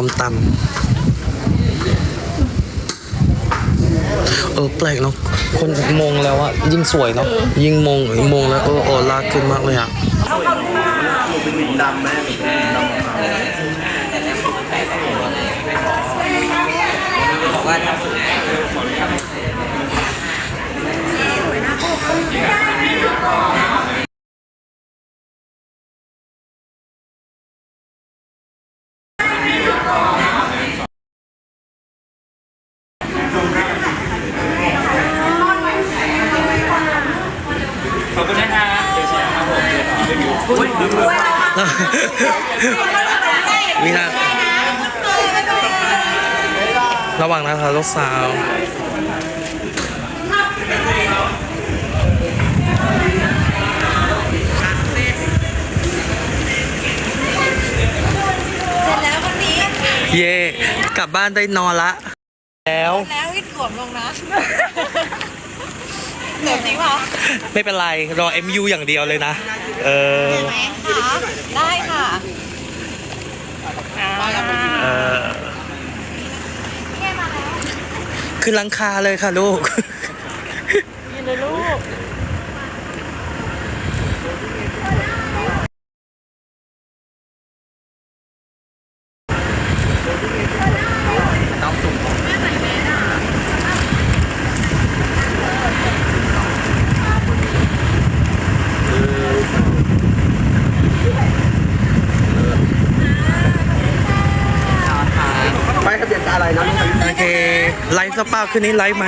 ส้มตำเออแปลกเนาะคนมงแล้วอะยิ่งสวยเนาะยิ่งมงมงแล้วเออออลาขึ้นมากเลยอะ นี่ฮะระวังนะคะลูกสาวเสร็จแล้ววันนี้เย่กลับบ้านได้นอนละ แล้ว แล้ววิดหลวมลงนะเหลือจริงเหรอไม่เป็นไรรอ MU อย่างเดียวเลยนะ เออไหมคะได้ค่ะเออขึ้นหลังคาเลยค่ะลูก ยินเลยลูก ไปทะเบียนอะไรนะ โอ เค ไลฟ์สปาคืนนี้ไลฟ์ไหม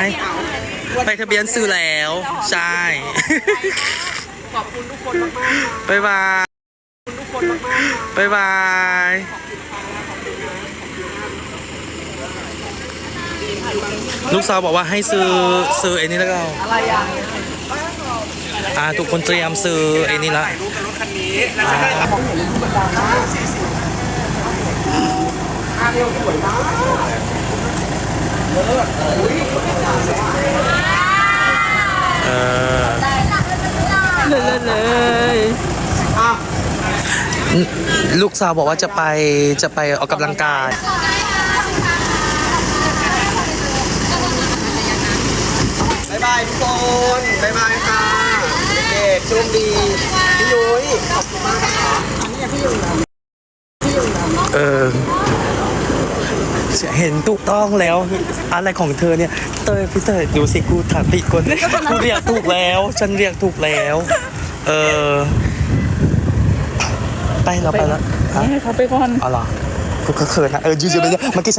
ไปทะเบียนซื้อแล้ว ใช่ ขอบคุณทุกคนมากๆบ๊ายบายทุกคนมากๆบ๊ายบายลูกสาวบอกว่าให้ซื้อซื้อไอ้นี่แล้วก็อะไรอะอ่าทุกคนเตรียมซื้อไอ้นี่ละรูปเป็นรถคันนี้แล้วจะได้ของอย่างนี้ธรรมดาได้สีสีอาเรียวสวยมากเลิศอุ้ยเอออะลูกสาวบอกว่าจะไปจะไปออกกำลังกาย บ๊ายบายทุกคน บ๊ายบายค่ะ เด็กๆโชคดีพี่ยุ้ยขอบคุณมากนะคะเออ เห็นถูกต้องแล้ว อะไรของเธอเนี่ย เตยพี่เตยดูสิกูถามผิดคนกูเรียกถูกแล้ว ฉันเรียกถูกแล้ว เออไปเราไปแล้วฮะให้เขาไปก่อนเอาเหรอกูก็เขินนะเออยืนๆไปเนี่ยเมื่อกี้ฉัน